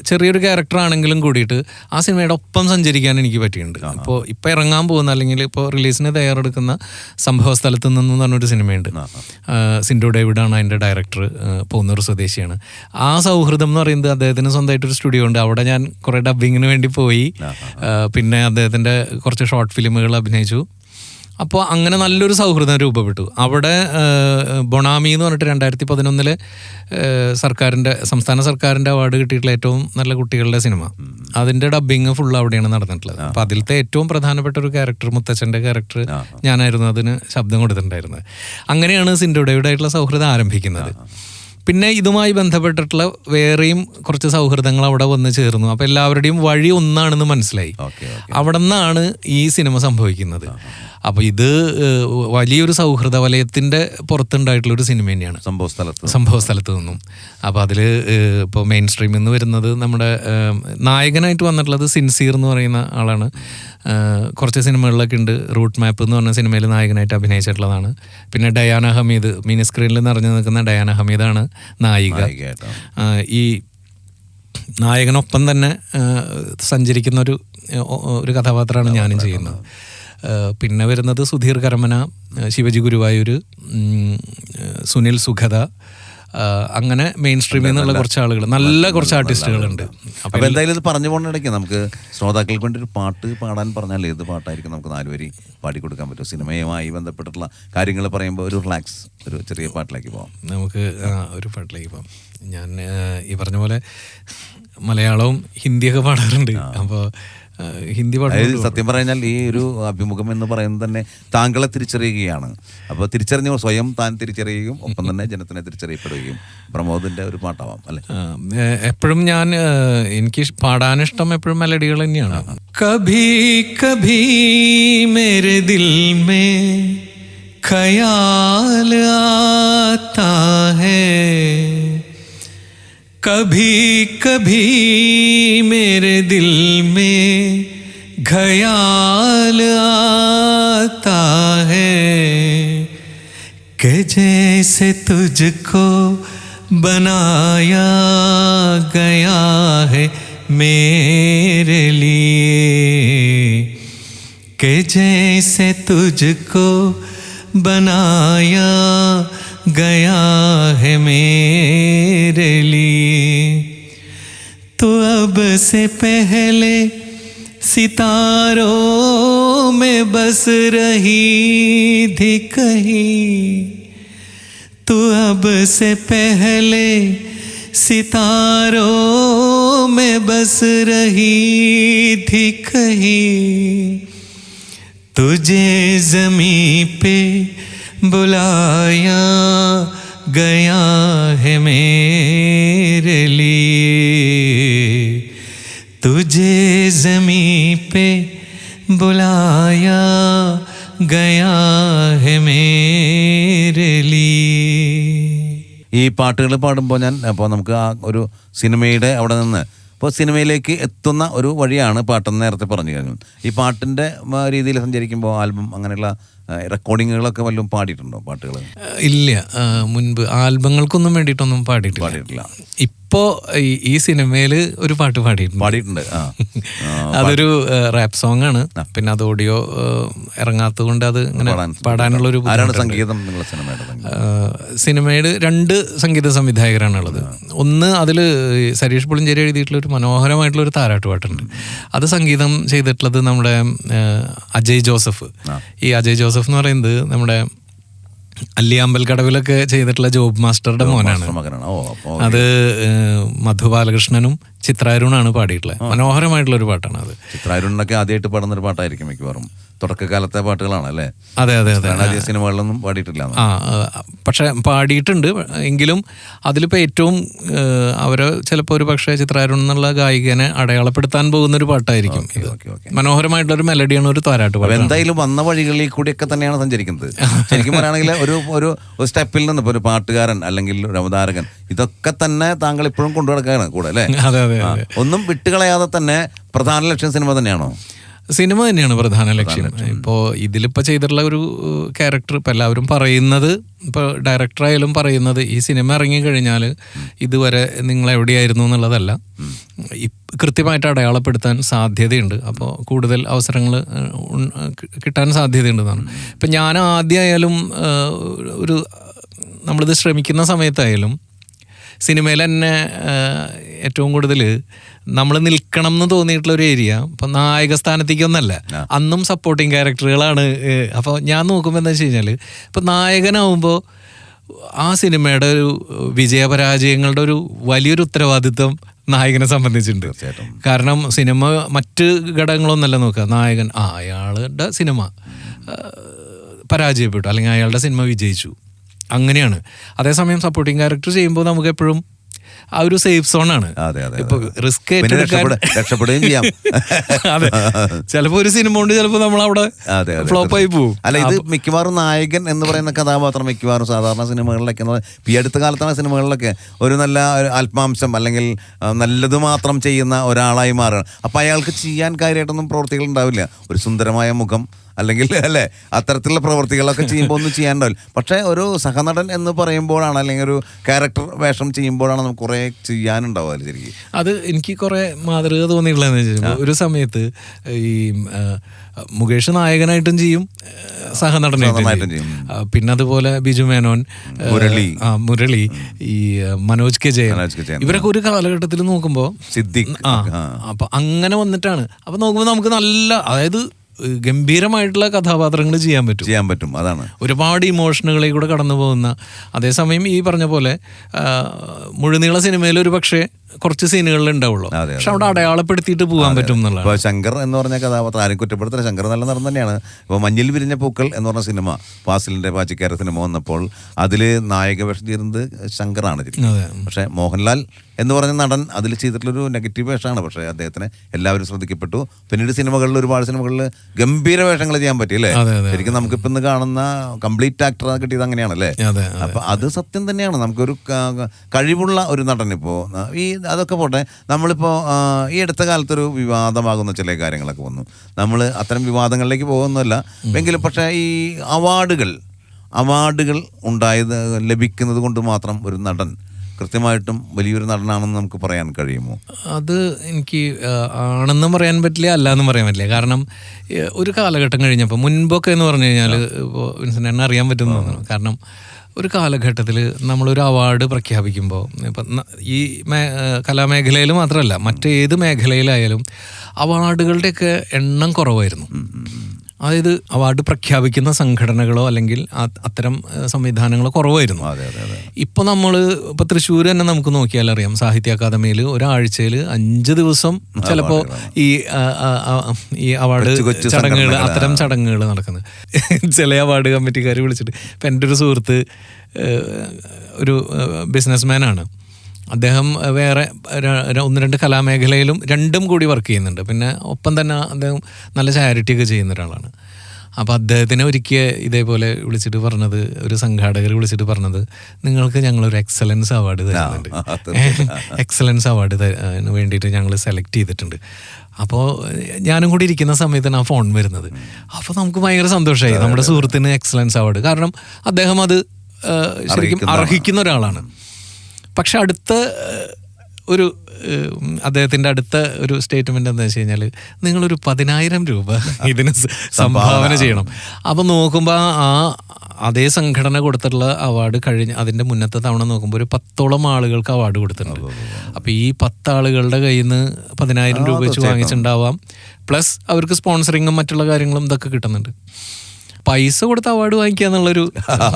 ചെറിയൊരു ക്യാരക്ടർ ആണെങ്കിലും കൂടിയിട്ട് ആ സിനിമയുടെ ഒപ്പം സഞ്ചരിക്കാൻ എനിക്ക് പറ്റിയിട്ടുണ്ട്. അപ്പോൾ ഇപ്പോൾ ഇറങ്ങാൻ പോകുന്ന അല്ലെങ്കിൽ ഇപ്പോൾ റിലീസിന് തയ്യാറെടുക്കുന്ന സംഭവ സ്ഥലത്ത് നിന്നും പറഞ്ഞൊരു സിനിമയുണ്ട്. സിൻഡോ ഡേവിഡാണ് അതിന്റെ ഡയറക്ടർ പോകുന്നൊരു സ്വദേശിയാണ്. ആ സൗഹൃദം എന്ന് പറയുന്നത് അദ്ദേഹത്തിന് സ്വന്തമായിട്ടൊരു സ്റ്റുഡിയോ ഉണ്ട്. അവിടെ ഞാൻ കുറേ ഡബ്ബിങ്ങിന് വേണ്ടി പോയി. പിന്നെ അദ്ദേഹത്തിന്റെ കുറച്ച് ഷോർട്ട് ഫിലിമുകൾ അഭിനയിച്ചു. അപ്പോൾ അങ്ങനെ നല്ലൊരു സൗഹൃദം രൂപപ്പെട്ടു. അവിടെ ബൊണാമി എന്ന് പറഞ്ഞിട്ട് രണ്ടായിരത്തി പതിനൊന്നിൽ സർക്കാരിന്റെ സംസ്ഥാന സർക്കാരിന്റെ അവാർഡ് കിട്ടിയിട്ടുള്ള ഏറ്റവും നല്ല കുട്ടികളുടെ സിനിമ. അതിന്റെ ഡബ്ബിങ് ഫുൾ അവിടെയാണ് നടന്നിട്ടുള്ളത്. അപ്പോൾ അതിലത്തെ ഏറ്റവും പ്രധാനപ്പെട്ട ഒരു ക്യാരക്ടർ മുത്തച്ഛന്റെ ക്യാരക്ടർ ഞാനായിരുന്നു. അതിന് ശബ്ദം കൊടുത്തിട്ടുണ്ടായിരുന്നത്. അങ്ങനെയാണ് സിൻഡോഡയുടെയായിട്ടുള്ള സൗഹൃദം ആരംഭിക്കുന്നത്. പിന്നെ ഇതുമായി ബന്ധപ്പെട്ടിട്ടുള്ള വേറെയും കുറച്ച് സൗഹൃദങ്ങൾ അവിടെ വന്ന് ചേർന്നു. അപ്പോൾ എല്ലാവരുടെയും വഴി ഒന്നാണെന്ന് മനസ്സിലായി. അവിടെ നിന്നാണ് ഈ സിനിമ സംഭവിക്കുന്നത്. അപ്പോൾ ഇത് വലിയൊരു സൗഹൃദ വലയത്തിന്റെ പുറത്തുണ്ടായിട്ടുള്ള ഒരു സിനിമ തന്നെയാണ്. സംഭവ സ്ഥലത്ത് സംഭവ സ്ഥലത്ത് നിന്നും. അപ്പോൾ അതിൽ ഇപ്പോൾ മെയിൻ സ്ട്രീമിൽ നിന്ന് വരുന്നത് നമ്മുടെ നായകനായിട്ട് വന്നിട്ടുള്ളത് സിൻസിയർ എന്ന് പറയുന്ന ആളാണ്. കുറച്ച് സിനിമകളിലൊക്കെ ഉണ്ട്. റൂട്ട് മാപ്പ് എന്ന് പറഞ്ഞ സിനിമയിൽ നായകനായിട്ട് അഭിനയിച്ചിട്ടുള്ളതാണ്. പിന്നെ ഡയാന ഹമീദ് മിനി സ്ക്രീനിൽ നിറഞ്ഞു നിൽക്കുന്ന ഡയാന ഹമീദാണ് നായിക. ഈ നായകനൊപ്പം തന്നെ സഞ്ചരിക്കുന്ന ഒരു ഒരു കഥാപാത്രമാണ് ഞാനും ചെയ്യുന്നത്. പിന്നെ വരുന്നത് സുധീർ കരമന ശിവജി ഗുരുവായൂർ സുനിൽ സുഖത അങ്ങനെ മെയിൻ സ്ട്രീമിൽ നിന്നുള്ള കുറച്ച് ആളുകൾ നല്ല കുറച്ച് ആർട്ടിസ്റ്റുകളുണ്ട് അപ്പൊ എന്തായാലും ഇത് പറഞ്ഞു പോകണിടയ്ക്ക് നമുക്ക് ശ്രോതാക്കൾക്ക് വേണ്ടി ഒരു പാട്ട് പാടാൻ പറഞ്ഞാൽ ഏത് പാട്ടായിരിക്കും നമുക്ക് നാലുവരി പാടിക്കൊടുക്കാൻ പറ്റും? സിനിമയുമായി ബന്ധപ്പെട്ടിട്ടുള്ള കാര്യങ്ങൾ പറയുമ്പോൾ ഒരു റിലാക്സ് ഒരു ചെറിയ പാട്ടിലേക്ക് പോവാം. നമുക്ക് ഒരു പാട്ടിലേക്ക് പോകാം ഞാൻ ഈ പറഞ്ഞ പോലെ മലയാളവും ഹിന്ദിയൊക്കെ പാടാറുണ്ട്. അപ്പോൾ ഹിന്ദി പഠനം സത്യം പറഞ്ഞാൽ ഈ ഒരു അഭിമുഖം എന്ന് പറയുന്നത് തന്നെ താങ്കളെ തിരിച്ചറിയുകയാണ്. അപ്പോൾ തിരിച്ചറിഞ്ഞ സ്വയം താൻ തിരിച്ചറിയുകയും ഒപ്പം തന്നെ ജനത്തിനെ തിരിച്ചറിയപ്പെടുകയും പ്രമോദിന്റെ ഒരു പാട്ടാവാം അല്ലെ? എപ്പോഴും ഞാൻ എനിക്ക് പാടാനിഷ്ടം എപ്പോഴും മെലഡികൾ തന്നെയാണ്. കഭി കഭി മേരെ ദിൽ മേ ഖയാല ആതാ ഹേ. കഭി കഭി മേരെ ദിൽ ख्याल आता है कि जैसे तुझको बनाया गया है मेरे लिए, कि जैसे तुझको बनाया गया है मेरे लिए। तो अब से पहले सितारों में बस रही थी कहीं। तू अब से पहले सितारों में बस रही थी कहीं। तुझे जमी पे बुलाया गया है मेरे लिए। बुलाया गया है मेरे लिए ഈ പാട്ടുകൾ പാടുമ്പോൾ ഞാൻ അപ്പോൾ നമുക്ക് ആ ഒരു സിനിമയുടെ അവിടെ നിന്ന് ഇപ്പോൾ സിനിമയിലേക്ക് എത്തുന്ന ഒരു വഴിയാണ് പാട്ടെന്ന് നേരത്തെ പറഞ്ഞു കഴിഞ്ഞു ഈ പാട്ടിൻ്റെ രീതിയിൽ സഞ്ചരിക്കുമ്പോൾ ആൽബം അങ്ങനെയുള്ള റെക്കോർഡിങ്ങുകളൊക്കെ വല്ലതും പാടിയിട്ടുണ്ടോ പാട്ടുകൾ ഇല്ല ആ, മുൻപ് ആൽബങ്ങൾക്കൊന്നും വേണ്ടിയിട്ടൊന്നും പാടിയിട്ടില്ല പാടിയിട്ടില്ല ഇപ്പോ ഈ- സിനിമയിൽ ഒരു പാട്ട് പാടിയിട്ടുണ്ട്. പാടിയിട്ടുണ്ട്. [LAUGHS] അതൊരു റാപ്പ് സോങ് ആണ്. പിന്നെ അത് ഓഡിയോ ഇറങ്ങാത്തത് കൊണ്ട് അത് ഇങ്ങനെ പാടാനുള്ള ഒരു സംഗീതം സിനിമയുടെ രണ്ട് സംഗീത സംവിധായകരാണ് ഉള്ളത് ഒന്ന് അതിൽ സരീഷ് പുളിഞ്ചേരി എഴുതിയിട്ടുള്ള ഒരു മനോഹരമായിട്ടുള്ള ഒരു താരാട്ട് പാട്ടുണ്ട് അത് സംഗീതം ചെയ്തിട്ടുള്ളത് നമ്മുടെ അജയ് ജോസഫ്. ഈ അജയ് ജോസഫ് എന്ന് പറയുന്നത് നമ്മുടെ അല്ലിയാമ്പൽ കടവിലൊക്കെ ചെയ്തിട്ടുള്ള ജോബ് മാസ്റ്ററുടെ മോനാണ്. അത് മധു ബാലകൃഷ്ണനും ചിത്രാരുണാണ് പാടിയിട്ടുള്ളത്. മനോഹരമായിട്ടുള്ള ഒരു പാട്ടാണ് അത് ചിത്രാരുണൊക്കെ ആദ്യമായിട്ട് പാടുന്ന ഒരു പാട്ടായിരിക്കും മിക്കവാറും. തുടക്കകാലത്തെ പാട്ടുകളാണ് അല്ലേ? അതെ അതെ അതെ. ആദ്യ സിനിമകളിലൊന്നും പാടിയിട്ടില്ല പക്ഷെ പാടിയിട്ടുണ്ട് എങ്കിലും അതിലിപ്പോൾ ഏറ്റവും അവരെ ചിലപ്പോൾ ഒരു പക്ഷേ ചിത്രാരുൺ എന്നുള്ള ഗായികനെ അടയാളപ്പെടുത്താൻ പോകുന്ന ഒരു പാട്ടായിരിക്കും മനോഹരമായിട്ടുള്ള ഒരു മെലഡിയാണ് ഒരു താരാട്ട് പാട്ട് എന്തായാലും വന്ന വഴികളിൽ കൂടിയൊക്കെ തന്നെയാണ് സഞ്ചരിക്കുന്നത്. [LAUGHS] ശരിക്കും പറയുകയാണെങ്കിൽ ഒരു ഒരു സ്റ്റെപ്പിൽ നിന്ന് ഒരു പാട്ടുകാരൻ അല്ലെങ്കിൽ ഒരു അവതാരകൻ ഇതൊക്കെ തന്നെ താങ്കൾ ഇപ്പോഴും കൊണ്ടു നടക്കുകയാണ് കൂടെ അല്ലേ? അതെ അതെ ആ. ഒന്നും വിട്ടുകളയാതെ തന്നെ പ്രധാന ലക്ഷ്യം സിനിമ തന്നെയാണോ? സിനിമ തന്നെയാണ് പ്രധാന ലക്ഷ്യം. ഇപ്പോൾ ഇതിലിപ്പോൾ ചെയ്തിട്ടുള്ള ഒരു ക്യാരക്ടർ ഇപ്പം എല്ലാവരും പറയുന്നത് ഇപ്പോൾ ഡയറക്ടറായാലും പറയുന്നത് ഈ സിനിമ ഇറങ്ങി കഴിഞ്ഞാൽ ഇതുവരെ നിങ്ങൾ എവിടെയായിരുന്നു എന്നുള്ളതല്ല കൃത്യമായിട്ട് അടയാളപ്പെടുത്താൻ സാധ്യതയുണ്ട്. അപ്പോൾ കൂടുതൽ അവസരങ്ങൾ കിട്ടാൻ സാധ്യതയുണ്ടെന്നാണ്. ഇപ്പം ഞാൻ ആദ്യമായാലും ഒരു നമ്മളിത് ശ്രമിക്കുന്ന സമയത്തായാലും സിനിമയിൽ തന്നെ ഏറ്റവും കൂടുതൽ നമ്മൾ നിൽക്കണം എന്ന് തോന്നിയിട്ടുള്ള ഒരു ഏരിയ. ഇപ്പൊ നായക സ്ഥാനത്തേക്കൊന്നല്ല. അന്നും സപ്പോർട്ടിങ് ക്യാരക്ടറുകളാണ് അപ്പോൾ ഞാൻ നോക്കുമ്പോൾ എന്താ വെച്ച് കഴിഞ്ഞാൽ ഇപ്പൊ നായകനാവുമ്പോൾ ആ സിനിമയുടെ ഒരു വിജയപരാജയങ്ങളുടെ ഒരു വലിയൊരു ഉത്തരവാദിത്വം നായകനെ സംബന്ധിച്ചിട്ടുണ്ട്. കാരണം സിനിമ മറ്റ് ഘടകങ്ങളൊന്നല്ല നോക്കുക. നായകൻ ആ അയാളുടെ സിനിമ പരാജയപ്പെട്ടു. അല്ലെങ്കിൽ അയാളുടെ സിനിമ വിജയിച്ചു. അങ്ങനെയാണ്. അതേസമയം സപ്പോർട്ടിങ് ക്യാരക്ടർ ചെയ്യുമ്പോൾ നമുക്ക് എപ്പോഴും ആ ഒരു സേഫ് സോൺ ആണ്. ഇപ്പൊ റിസ്ക് രക്ഷപ്പെടുകയും ചെയ്യാം. [LAUGHS] അതെ. ചിലപ്പോ ഒരു സിനിമ ഉണ്ട് ചിലപ്പോ നമ്മൾ അവിടെ ഫ്ലോപ്പ് ആയി പോകും അല്ല ഇത് മിക്കവാറും നായകൻ എന്ന് പറയുന്ന കഥാപാത്രം മിക്കവാറും സാധാരണ സിനിമകളിലൊക്കെ ഈ അടുത്ത കാലത്താണ് സിനിമകളിലൊക്കെ ഒരു നല്ല ആത്മാംശം അല്ലെങ്കിൽ നല്ലത് മാത്രം ചെയ്യുന്ന ഒരാളായി മാറുകയാണ്. അപ്പൊ അയാൾക്ക് ചെയ്യാൻ കാര്യമായിട്ടൊന്നും പ്രവൃത്തികൾ ഉണ്ടാവില്ല ഒരു സുന്ദരമായ മുഖം അല്ലെങ്കിൽ അല്ലേ അത്തരത്തിലുള്ള പ്രവൃത്തികളൊക്കെ ചെയ്യുമ്പോൾ ഒന്നും ചെയ്യാനുണ്ടാവില്ല പക്ഷേ ഒരു സഹനടൻ എന്ന് പറയുമ്പോഴാണ് അല്ലെങ്കിൽ ഒരു ക്യാരക്ടർ വേഷം ചെയ്യുമ്പോഴാണ് നമുക്ക് കുറേ ചെയ്യാനുണ്ടാവുക ശരിക്കും? അത് എനിക്ക് കുറേ മാതൃക തോന്നിയിട്ടുള്ളതെന്ന് വെച്ചാൽ ഒരു സമയത്ത് ഈ മുകേഷ് നായകനായിട്ടും ചെയ്യും സഹനടനായിട്ടും ചെയ്യും. പിന്നെ അതുപോലെ ബിജു മേനോൻ മുരളി. ആ മുരളി ഈ മനോജ് കെ ജയൻ. ഇവരൊക്കെ ഒരു കാലഘട്ടത്തിൽ നോക്കുമ്പോൾ സിദ്ദിഖ്. ആ അപ്പൊ അങ്ങനെ വന്നിട്ടാണ്. അപ്പൊ നോക്കുമ്പോൾ നമുക്ക് നല്ല അതായത് ഗംഭീരമായിട്ടുള്ള കഥാപാത്രങ്ങൾ ചെയ്യാൻ പറ്റും. ചെയ്യാൻ പറ്റും. അതാണ്. ഒരുപാട് ഇമോഷനുകളിൽ കൂടെ കടന്നു പോകുന്ന അതേസമയം ഈ പറഞ്ഞ പോലെ മുഴുനീള സിനിമയിൽ ഒരു പക്ഷേ കുറച്ച് സീനുകളിൽ ഉണ്ടാവുള്ളൂ. പക്ഷെ അവിടെ അടയാളപ്പെടുത്തിയിട്ട് പോകാൻ പറ്റും എന്നുള്ളതാണ്. ഇപ്പോൾ ശങ്കർ എന്ന് പറഞ്ഞ കഥാപാത്രം ആരും കുറ്റപ്പെടുത്തില്ല ശങ്കർ നല്ല നടൻ തന്നെയാണ്. ഇപ്പോൾ മഞ്ഞിൽ വിരിഞ്ഞ പൂക്കൾ എന്ന് പറഞ്ഞ സിനിമ ഫാസിലിന്റെ പാച്ചിക്കാര സിനിമ വന്നപ്പോൾ അതിൽ നായക വേഷം ചെയ്യുന്നത് ശങ്കറാണ് പക്ഷെ മോഹൻലാൽ എന്ന് പറഞ്ഞ നടൻ അതിൽ ചെയ്തിട്ടുള്ളൊരു നെഗറ്റീവ് വേഷമാണ്. പക്ഷേ അദ്ദേഹത്തിന് എല്ലാവരും ശ്രദ്ധിക്കപ്പെട്ടു. പിന്നീട് സിനിമകളിൽ ഒരുപാട് സിനിമകളിൽ ഗംഭീര വേഷങ്ങൾ ചെയ്യാൻ പറ്റി അല്ലേ? ശരിക്കും നമുക്കിപ്പോൾ ഇന്ന് കാണുന്ന കംപ്ലീറ്റ് ആക്ടർ കിട്ടിയത് അങ്ങനെയാണല്ലേ? അപ്പം അത് സത്യം തന്നെയാണ്. നമുക്കൊരു കഴിവുള്ള ഒരു നടൻ ഇപ്പോൾ ഈ അതൊക്കെ പോട്ടെ. നമ്മളിപ്പോൾ ഈ അടുത്ത കാലത്തൊരു വിവാദമാകുന്ന ചില കാര്യങ്ങളൊക്കെ വന്നു. നമ്മൾ അത്തരം വിവാദങ്ങളിലേക്ക് പോകുന്നതല്ല. എങ്കിലും പക്ഷേ ഈ അവാർഡുകൾ അവാർഡുകൾ ഉണ്ടായത് ലഭിക്കുന്നത് കൊണ്ട് മാത്രം ഒരു നടൻ കൃത്യമായിട്ടും വലിയൊരു നടനാണെന്ന് നമുക്ക് പറയാൻ കഴിയുമോ? അത് എനിക്ക് ആണെന്ന് പറയാൻ പറ്റില്ല അല്ല എന്നും പറയാൻ പറ്റില്ല. കാരണം ഒരു കാലഘട്ടം കഴിഞ്ഞപ്പോൾ മുൻപൊക്കെ എന്ന് പറഞ്ഞു കഴിഞ്ഞാൽ ഇപ്പോൾ വിൻസെന്റ് അറിയാൻ പറ്റുന്ന തോന്നുന്നു. കാരണം ഒരു കാലഘട്ടത്തിൽ നമ്മളൊരു അവാർഡ് പ്രഖ്യാപിക്കുമ്പോൾ ഇപ്പം ഈ മേ കലാമേഖലയിൽ മാത്രമല്ല മറ്റേത് മേഖലയിലായാലും അവാർഡുകളുടെയൊക്കെ എണ്ണം കുറവായിരുന്നു. അതായത് അവാർഡ് പ്രഖ്യാപിക്കുന്ന സംഘടനകളോ അല്ലെങ്കിൽ അത്തരം സംവിധാനങ്ങളോ കുറവായിരുന്നു. അതെ അതെ അതെ. ഇപ്പൊ നമ്മൾ ഇപ്പൊ തൃശ്ശൂർ തന്നെ നമുക്ക് നോക്കിയാൽ അറിയാം. സാഹിത്യ അക്കാദമിയിൽ ഒരാഴ്ചയിൽ അഞ്ച് ദിവസം ചിലപ്പോ ഈ ഈ അവാർഡ് ചടങ്ങുകൾ അത്തരം ചടങ്ങുകൾ നടക്കുന്നത്. [LAUGHS] ചില അവാർഡ് കമ്മിറ്റിക്കാർ വിളിച്ചിട്ട് ഇപ്പം എന്റെ ഒരു സുഹൃത്ത് ഒരു ബിസിനസ്മാൻ ആണ് അദ്ദേഹം വേറെ ഒന്ന് രണ്ട് കലാമേഖലയിലും രണ്ടും കൂടി വർക്ക് ചെയ്യുന്നുണ്ട്. പിന്നെ ഒപ്പം തന്നെ അദ്ദേഹം നല്ല ചാരിറ്റി ഒക്കെ ചെയ്യുന്ന ഒരാളാണ്. അപ്പോൾ അദ്ദേഹത്തിനെ ഒരിക്കൽ ഇതേപോലെ വിളിച്ചിട്ട് പറഞ്ഞത് ഒരു സംഘാടകർ വിളിച്ചിട്ട് പറഞ്ഞത് നിങ്ങൾക്ക് ഞങ്ങളൊരു എക്സലൻസ് അവാർഡ് തരുന്നുണ്ട്. എക്സലൻസ് [LAUGHS] അവാർഡ് വേണ്ടിയിട്ട് ഞങ്ങൾ സെലക്ട് ചെയ്തിട്ടുണ്ട്. അപ്പോൾ ഞാനും കൂടി ഇരിക്കുന്ന സമയത്താണ് ആ ഫോൺ വരുന്നത്. അപ്പോൾ നമുക്ക് ഭയങ്കര സന്തോഷമായി നമ്മുടെ സുഹൃത്തിന് എക്സലൻസ് അവാർഡ് കാരണം അദ്ദേഹം അത് ശരിക്കും അർഹിക്കുന്ന ഒരാളാണ്. പക്ഷെ അടുത്ത ഒരു അദ്ദേഹത്തിന്റെ അദ്ദേഹത്തിന്റെ അടുത്ത ഒരു സ്റ്റേറ്റ്മെന്റ് എന്താ വെച്ച് കഴിഞ്ഞാൽ നിങ്ങളൊരു പതിനായിരം രൂപ [LAUGHS] ഇതിന് സംഭാവന. ചെയ്യണം. അപ്പം നോക്കുമ്പോൾ ആ അതേ സംഘടന കൊടുത്തിട്ടുള്ള അവാർഡ് കഴിഞ്ഞ് അതിന്റെ മുന്നത്തെ തവണ നോക്കുമ്പോൾ ഒരു പത്തോളം ആളുകൾക്ക് അവാർഡ് കൊടുത്തിട്ടുണ്ട്. അപ്പോൾ ഈ പത്താളുകളുടെ കയ്യിൽ നിന്ന് പതിനായിരം രൂപ വെച്ച് വാങ്ങിച്ചിട്ടുണ്ടാവാം. പ്ലസ് അവർക്ക് സ്പോൺസറിങ്ങും മറ്റുള്ള കാര്യങ്ങളും ഇതൊക്കെ കിട്ടുന്നുണ്ട്. പൈസ കൊടുത്ത് അവാർഡ് വാങ്ങിക്കുക എന്നുള്ളൊരു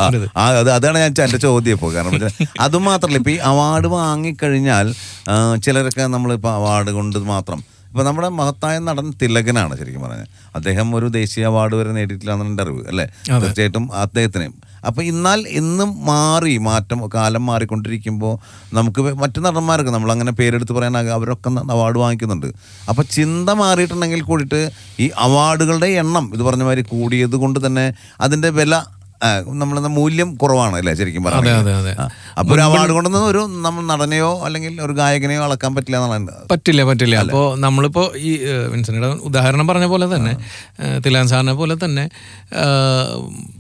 ഒരു ആ അത് അതാണ് ഞാൻ എന്റെ ചോദ്യം ഇപ്പോൾ കാരണം അത് അതും മാത്രമല്ല ഇപ്പോൾ ഈ അവാർഡ് വാങ്ങിക്കഴിഞ്ഞാൽ ചിലരൊക്കെ നമ്മളിപ്പോൾ അവാർഡ് കൊണ്ട് മാത്രം ഇപ്പോൾ നമ്മുടെ മഹത്തായ നടൻ തിലകനാണ് ശരിക്കും പറഞ്ഞാൽ അദ്ദേഹം ഒരു ദേശീയ അവാർഡ് വരെ നേടിയിട്ടില്ല എന്നാണ് എന്റെ അറിവ് അല്ലേ തീർച്ചയായിട്ടും അദ്ദേഹത്തിന്. അപ്പോൾ എന്നാൽ ഇന്നും മാറി മാറ്റം കാലം മാറിക്കൊണ്ടിരിക്കുമ്പോൾ നമുക്ക് മറ്റു നടന്മാർക്ക് നമ്മൾ അങ്ങനെ പേരെടുത്ത് പറയാൻ അവരൊക്കെ അവാർഡ് വാങ്ങിക്കുന്നുണ്ട്. അപ്പോൾ ചിന്ത മാറിയിട്ടുണ്ടെങ്കിൽ കൂടിയിട്ട് ഈ അവാർഡുകളുടെ എണ്ണം ഇത് പറഞ്ഞ മാതിരി കൂടിയത് കൊണ്ട് തന്നെ അതിന്റെ വില നമ്മളെന്താ മൂല്യം കുറവാണ് അല്ലേ ശരിക്കും പറഞ്ഞത്. പറഞ്ഞാൽ അപ്പൊ ഒരു അവാർഡ് കൊണ്ടൊന്നും ഒരു നമ്മൾ നടനെയോ അല്ലെങ്കിൽ ഒരു ഗായകനെയോ അളക്കാൻ പറ്റില്ല എന്നാണ് പറ്റില്ല പറ്റില്ല. അപ്പോൾ നമ്മളിപ്പോ ഈ വിൻസനയുടെ ഉദാഹരണം പറഞ്ഞ പോലെ തന്നെ തിലാൻ സാറിനെ പോലെ തന്നെ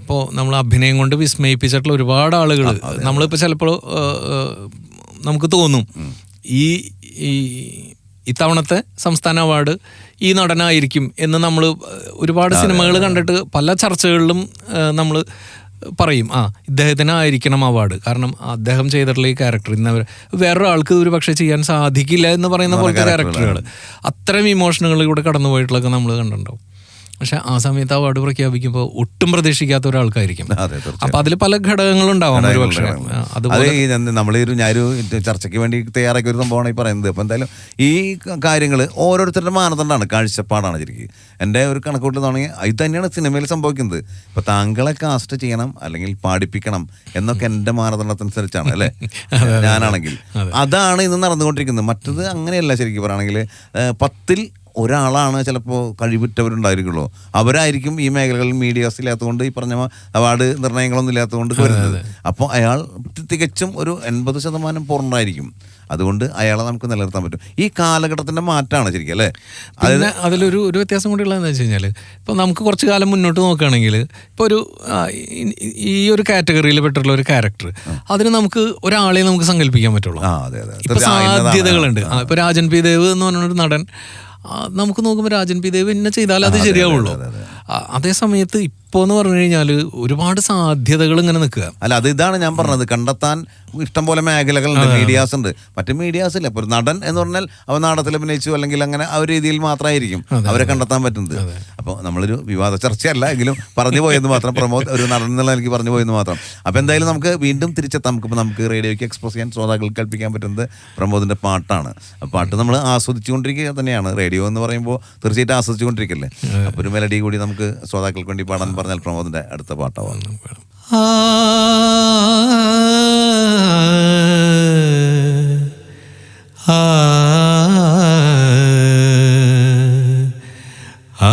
ഇപ്പോ നമ്മൾ അഭിനയം കൊണ്ട് വിസ്മയിപ്പിച്ചിട്ടുള്ള ഒരുപാട് ആളുകൾ നമ്മളിപ്പോൾ ചിലപ്പോൾ നമുക്ക് തോന്നും ഈ ഈ ഇത്തവണത്തെ സംസ്ഥാന അവാർഡ് ഈ നടനായിരിക്കും എന്ന് നമ്മൾ ഒരുപാട് സിനിമകൾ കണ്ടിട്ട് പല ചർച്ചകളിലും നമ്മൾ പറയും ആ ഇദ്ദേഹത്തിനായിരിക്കണം അവാർഡ്. കാരണം അദ്ദേഹം ചെയ്തിട്ടുള്ള ഈ ക്യാരക്ടർ ഇന്ന് വേറൊരാൾക്ക് ഒരു പക്ഷേ ചെയ്യാൻ സാധിക്കില്ല എന്ന് പറയുന്ന പോലത്തെ ക്യാരക്ടറുകൾ അത്തരം ഇമോഷനുകളിലൂടെ കടന്നു പോയിട്ടുള്ളതൊക്കെ നമ്മൾ കണ്ടിട്ടുണ്ടാവും. പക്ഷെ ആ സമയത്ത് അവാർഡ് പ്രഖ്യാപിക്കുമ്പോൾ ഒട്ടും പ്രതീക്ഷിക്കാത്ത ഒരാൾക്കായിരിക്കും. അപ്പൊ അതിൽ പല ഘടകങ്ങളുണ്ടാവാം ഒരു പക്ഷേ. അത് അത് ഈ നമ്മളൊരു ഞാനൊരു ചർച്ചയ്ക്ക് വേണ്ടി തയ്യാറാക്കിയ ഒരു സംഭവമാണ് ഈ പറയുന്നത്. അപ്പം എന്തായാലും ഈ കാര്യങ്ങൾ ഓരോരുത്തരുടെ മാനദണ്ഡമാണ് കാഴ്ചപ്പാടാണ് ശരിക്കും. എന്റെ ഒരു കണക്കൂട്ടിൽ തുടങ്ങി ഇത് തന്നെയാണ് സിനിമയിൽ സംഭവിക്കുന്നത്. ഇപ്പൊ താങ്കളെ കാസ്റ്റ് ചെയ്യണം അല്ലെങ്കിൽ പാടിപ്പിക്കണം എന്നൊക്കെ എന്റെ മാനദണ്ഡത്തിനനുസരിച്ചാണ് അല്ലേ? [LAUGHS] ഞാനാണെങ്കിൽ. അതാണ് ഇന്ന് നടന്നുകൊണ്ടിരിക്കുന്നത്. മറ്റത് അങ്ങനെയല്ല ശരിക്കും പറയുകയാണെങ്കിൽ പത്തിൽ ഒരാളാണ് ചിലപ്പോൾ കഴിവുറ്റവരുണ്ടായിരിക്കുള്ളൂ. അവരായിരിക്കും ഈ മേഖലകളിൽ മീഡിയാസ് ഇല്ലാത്തതുകൊണ്ട് ഈ പറഞ്ഞ അവാർഡ് നിർണയങ്ങളൊന്നും ഇല്ലാത്തതുകൊണ്ട് വരുന്നത്. അപ്പോൾ അയാൾ തികച്ചും ഒരു എൺപത് ശതമാനം പൂർണമായിരിക്കും അതുകൊണ്ട് അയാളെ നമുക്ക് നിലനിർത്താൻ പറ്റും. ഈ കാലഘട്ടത്തിന്റെ മാറ്റമാണ് ശരിക്കും അല്ലേ? അതിന് അതിലൊരു ഒരു വ്യത്യാസം കൂടി ഉള്ളതെന്ന് വെച്ച് കഴിഞ്ഞാൽ ഇപ്പോൾ നമുക്ക് കുറച്ച് കാലം മുന്നോട്ട് നോക്കുകയാണെങ്കിൽ ഇപ്പോൾ ഒരു ഈ- ഒരു കാറ്റഗറിയിൽ പെട്ടുള്ള ഒരു ക്യാരക്ടർ അതിന് നമുക്ക് ഒരാളെ നമുക്ക് സങ്കല്പിക്കാൻ പറ്റുള്ളൂ. സാധ്യതകളുണ്ട്. ഇപ്പോൾ ഇപ്പൊ രാജൻ പി ദേവ് എന്ന് പറഞ്ഞൊരു നടൻ നമുക്ക് നോക്കുമ്പോൾ രാജൻ പി ദേവ് എന്നെ ചെയ്താൽ അത് ശരിയാവുള്ളൂ. അതേ സമയത്ത് ഇപ്പോ എന്ന് പറഞ്ഞു കഴിഞ്ഞാൽ ഒരുപാട് സാധ്യതകൾ ഇങ്ങനെ നിൽക്കുക. അല്ല അത് ഇതാണ് ഞാൻ പറഞ്ഞത്. കണ്ടെത്താൻ ഇഷ്ടം പോലെ മേഖലകളുണ്ട് മീഡിയാസ് ഉണ്ട്. മറ്റു മീഡിയാസ് ഇല്ല. ഒരു നടൻ എന്ന് പറഞ്ഞാൽ അവ നാടത്തിൽ അഭിനയിച്ചു അല്ലെങ്കിൽ അങ്ങനെ ആ ഒരു രീതിയിൽ മാത്രമായിരിക്കും അവരെ കണ്ടെത്താൻ പറ്റുന്നത്. അപ്പോൾ നമ്മളൊരു വിവാദ ചർച്ചയല്ല എങ്കിലും പറഞ്ഞു പോയെന്ന് മാത്രം പ്രമോദ് ഒരു നടൻ എന്നുള്ള എനിക്ക് പറഞ്ഞു പോയെന്ന് മാത്രം. അപ്പോൾ എന്തായാലും നമുക്ക് വീണ്ടും തിരിച്ചെത്താം. നമുക്കിപ്പോൾ നമുക്ക് റേഡിയോയ്ക്ക് എക്സ്പ്രസ് ചെയ്യാൻ ശ്രോതാക്കൾക്ക് കൽപ്പിക്കാൻ പറ്റുന്നത് പ്രമോദിന്റെ പാട്ടാണ്. പാട്ട് നമ്മൾ ആസ്വദിച്ചുകൊണ്ടിരിക്കുക തന്നെയാണ്. റേഡിയോ എന്ന് പറയുമ്പോൾ തീർച്ചയായിട്ടും ആസ്വദിച്ചുകൊണ്ടിരിക്കല്ലേ? അപ്പോൾ ഒരു മെലഡി കൂടി നമുക്ക് ശ്രോതാക്കൾക്ക് വേണ്ടി പാടാൻ പറഞ്ഞാൽ പ്രമോദിന്റെ അടുത്ത പാട്ടാവാം ആ ആ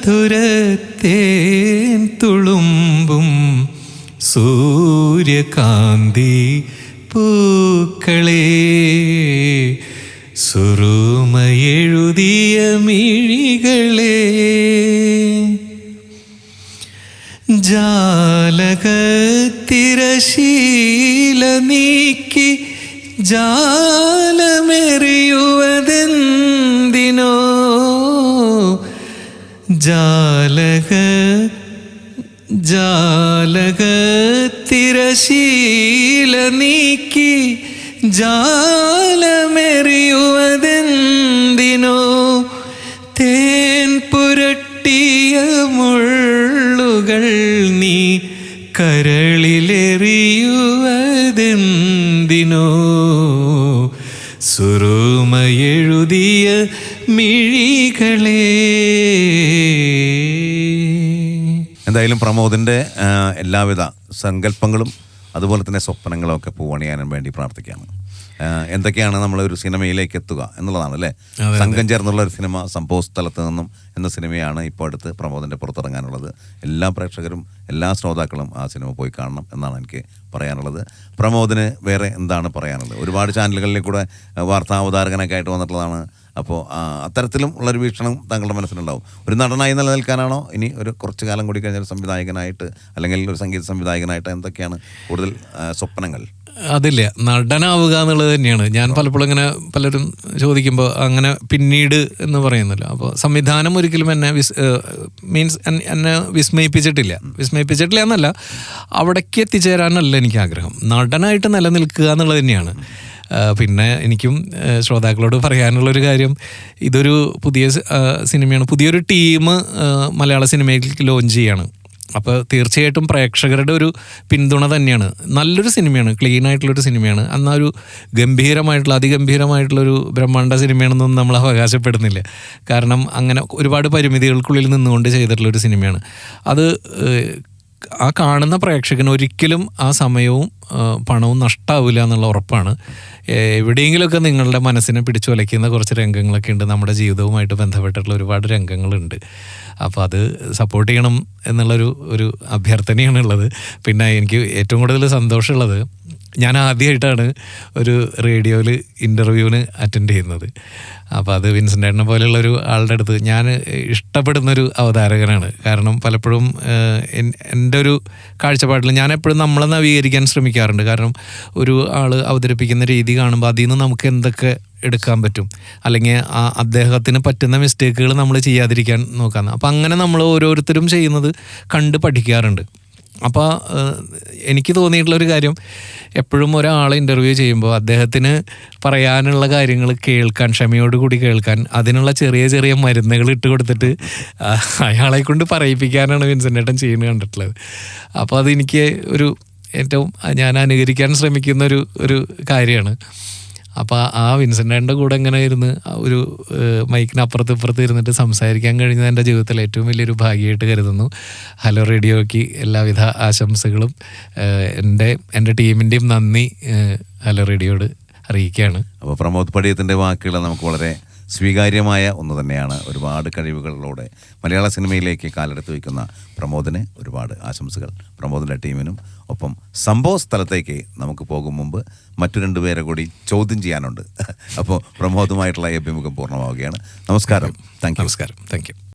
പ്രണയമധുര തേൻ തുളുമ്പും സൂര്യകാന്തി പൂക്കളെ സുറുമയെഴുതിയ മിഴികളെ ജാലകത്തിരശീല നീക്കി ജാലമെറിയുവതെന്തിനോ ജാലക ജാലക തിരശീല നീക്കി ജാലമെറിയുവതെന്തിനോ? തേൻ പുരട്ടിയ മുള്ളുകൾ നീ കരളിലെറിയുവതെന്തിനോ? സുറുമയെഴുതിയ എന്തായാലും പ്രമോദിന്റെ എല്ലാവിധ സങ്കല്പങ്ങളും അതുപോലെ തന്നെ സ്വപ്നങ്ങളും ഒക്കെ പൂവണിയാനും വേണ്ടി പ്രാർത്ഥിക്കാം എന്തൊക്കെയാണ് നമ്മൾ ഒരു സിനിമയിലേക്ക് എത്തുക എന്നുള്ളതാണ് അല്ലേ? സംഘം ചേർന്നുള്ള ഒരു സിനിമ സംഭവ സ്ഥലത്ത് നിന്നും എന്ന സിനിമയാണ് ഇപ്പോൾ അടുത്ത് പ്രമോദിന്റെ പുറത്തിറങ്ങാനുള്ളത്. എല്ലാ പ്രേക്ഷകരും എല്ലാ ശ്രോതാക്കളും ആ സിനിമ പോയി കാണണം എന്നാണ് എനിക്ക് പറയാനുള്ളത്. പ്രമോദിന് വേറെ എന്താണ് പറയാനുള്ളത്? ഒരുപാട് ചാനലുകളിൽ കൂടെ വാർത്താ അവതാരകനൊക്കെ ആയിട്ട് വന്നിട്ടുള്ളതാണ്. അപ്പോൾ അത്തരത്തിലും ഉള്ളൊരു വീക്ഷണം താങ്കളുടെ മനസ്സിലുണ്ടാവും. ഒരു നടനായി നിലനിൽക്കാനാണോ? ഇനി ഒരു കുറച്ച് കാലം കൂടി കഴിഞ്ഞാൽ ഒരു സംവിധായകനായിട്ട് അല്ലെങ്കിൽ ഒരു സംഗീത സംവിധായകനായിട്ട് എന്തൊക്കെയാണ് കൂടുതൽ സ്വപ്നങ്ങൾ? അതില്ല. നടനാവുക എന്നുള്ളത് തന്നെയാണ്. ഞാൻ പലപ്പോഴും ഇങ്ങനെ പലരും ചോദിക്കുമ്പോൾ അങ്ങനെ പിന്നീട് എന്ന് പറയുന്നില്ല. അപ്പോൾ സംവിധാനം ഒരിക്കലും എന്നെ വിസ് മീൻസ് എന്നെ വിസ്മയിപ്പിച്ചിട്ടില്ല. വിസ്മയിപ്പിച്ചിട്ടില്ല എന്നല്ല. അവിടേക്ക് എത്തിച്ചേരാനല്ല എനിക്ക് ആഗ്രഹം നടനായിട്ട് നിലനിൽക്കുക എന്നുള്ളത് തന്നെയാണ്. പിന്നെ എനിക്കും ശ്രോതാക്കളോട് പറയാനുള്ള ഒരു കാര്യം. ഇതൊരു പുതിയ സിനിമയാണ്. പുതിയൊരു ടീം മലയാള സിനിമയിലേക്ക് ലോഞ്ച് ചെയ്യാണ്. അപ്പോൾ തീർച്ചയായിട്ടും പ്രേക്ഷകരുടെ ഒരു പിന്തുണ തന്നെയാണ്. നല്ലൊരു സിനിമയാണ്. ക്ലീൻ ആയിട്ടുള്ളൊരു സിനിമയാണ്. എന്നാൽ ഒരു ഗംഭീരമായിട്ടുള്ള അതിഗംഭീരമായിട്ടുള്ളൊരു ബ്രഹ്മാണ്ഡ സിനിമയാണെന്നൊന്നും നമ്മൾ അവകാശപ്പെടുന്നില്ല. കാരണം അങ്ങനെ ഒരുപാട് പരിമിതികൾക്കുള്ളിൽ നിന്നുകൊണ്ട് ചെയ്തിട്ടുള്ളൊരു സിനിമയാണ്. അത് ആ കാണുന്ന പ്രേക്ഷകന് ഒരിക്കലും ആ സമയവും പണവും നഷ്ടാവില്ല എന്നുള്ള ഉറപ്പാണ്. എവിടെയെങ്കിലുമൊക്കെ നിങ്ങളുടെ മനസ്സിനെ പിടിച്ചു വലയ്ക്കുന്ന കുറച്ച് രംഗങ്ങളൊക്കെ ഉണ്ട്. നമ്മുടെ ജീവിതവുമായിട്ട് ബന്ധപ്പെട്ടിട്ടുള്ള ഒരുപാട് രംഗങ്ങളുണ്ട്. അപ്പോൾ അത് സപ്പോർട്ട് ചെയ്യണം എന്നുള്ളൊരു ഒരു അഭ്യർത്ഥനയാണ് ഉള്ളത് പിന്നെ എനിക്ക് ഏറ്റവും കൂടുതൽ സന്തോഷമുള്ളത് ഞാൻ ആദ്യമായിട്ടാണ് ഒരു റേഡിയോയിൽ ഇന്റർവ്യൂവിന് അറ്റൻഡ് ചെയ്യുന്നത്. അപ്പോൾ അത് വിൻസെന്റേട്ടനെ പോലെയുള്ള ഒരു ആളുടെ അടുത്ത് ഞാൻ ഇഷ്ടപ്പെടുന്നൊരു അവതാരകനാണ്. കാരണം പലപ്പോഴും എന്റെ ഒരു കാഴ്ചപ്പാടിൽ ഞാൻ എപ്പോഴും നമ്മളെ നവീകരിക്കാൻ ശ്രമിക്കാറുണ്ട് കാരണം ഒരു ആൾ അവതരിപ്പിക്കുന്ന രീതി കാണുമ്പോൾ അതിൽ നിന്ന് നമുക്ക് എന്തൊക്കെ എടുക്കാൻ പറ്റും? അല്ലെങ്കിൽ ആ അദ്ദേഹത്തിന് പറ്റുന്ന മിസ്റ്റേക്കുകൾ നമ്മൾ ചെയ്യാതിരിക്കാൻ നോക്കാന്ന്. അപ്പം അങ്ങനെ നമ്മൾ ഓരോരുത്തരും ചെയ്യുന്നത് കണ്ട് പഠിക്കാറുണ്ട്. അപ്പോൾ എനിക്ക് തോന്നിയിട്ടുള്ള ഒരു കാര്യം എപ്പോഴും ഒരാളെ ഇന്റർവ്യൂ ചെയ്യുമ്പോൾ അദ്ദേഹത്തിന് പറയാനുള്ള കാര്യങ്ങൾ കേൾക്കാൻ ക്ഷമയോടുകൂടി കേൾക്കാൻ അതിനുള്ള ചെറിയ ചെറിയ മരുന്നുകൾ ഇട്ട് കൊടുത്തിട്ട് അയാളെ കൊണ്ട് പറയിപ്പിക്കാനാണ് വിൻസെന്റേട്ടൻ ചെയ്യുന്നത് കണ്ടിട്ടുള്ളത്. അപ്പോൾ അതെനിക്ക് ഒരു ഏറ്റവും ഞാൻ അനുകരിക്കാൻ ശ്രമിക്കുന്ന ഒരു ഒരു കാര്യമാണ്. അപ്പോൾ ആ വിൻസെന്റേന്റെ കൂടെ ഇങ്ങനെ ഇരുന്ന് ഒരു മൈക്കിന് അപ്പുറത്ത് ഇപ്പുറത്ത് ഇരുന്നിട്ട് സംസാരിക്കാൻ കഴിഞ്ഞത് എന്റെ ജീവിതത്തിൽ ഏറ്റവും വലിയൊരു ഭാഗ്യമായിട്ട് കരുതുന്നു. ഹലോ റേഡിയോയ്ക്ക് എല്ലാവിധ ആശംസകളും. എന്റെ എന്റെ ടീമിന്റെയും നന്ദി ഹലോ റേഡിയോട് അറിയിക്കുകയാണ്. അപ്പോൾ പ്രമോദ് പടിയത്തിന്റെ വാക്കുകൾ നമുക്ക് വളരെ സ്വീകാര്യമായ ഒന്ന് തന്നെയാണ് ഒരുപാട് കഴിവുകളിലൂടെ മലയാള സിനിമയിലേക്ക് കാലെടുത്ത് വയ്ക്കുന്ന പ്രമോദിന് ഒരുപാട് ആശംസകൾ. പ്രമോദിന്റെ ടീമിനും ഒപ്പം സംഭവ സ്ഥലത്തേക്ക് നമുക്ക് പോകും മുമ്പ് മറ്റു രണ്ടുപേരെ കൂടി ചോദ്യം ചെയ്യാനുണ്ട്. അപ്പോൾ പ്രമോദുമായിട്ടുള്ള അഭിമുഖം പൂർണമാവുകയാണ്. നമസ്കാരം. താങ്ക് നമസ്കാരം. Thank you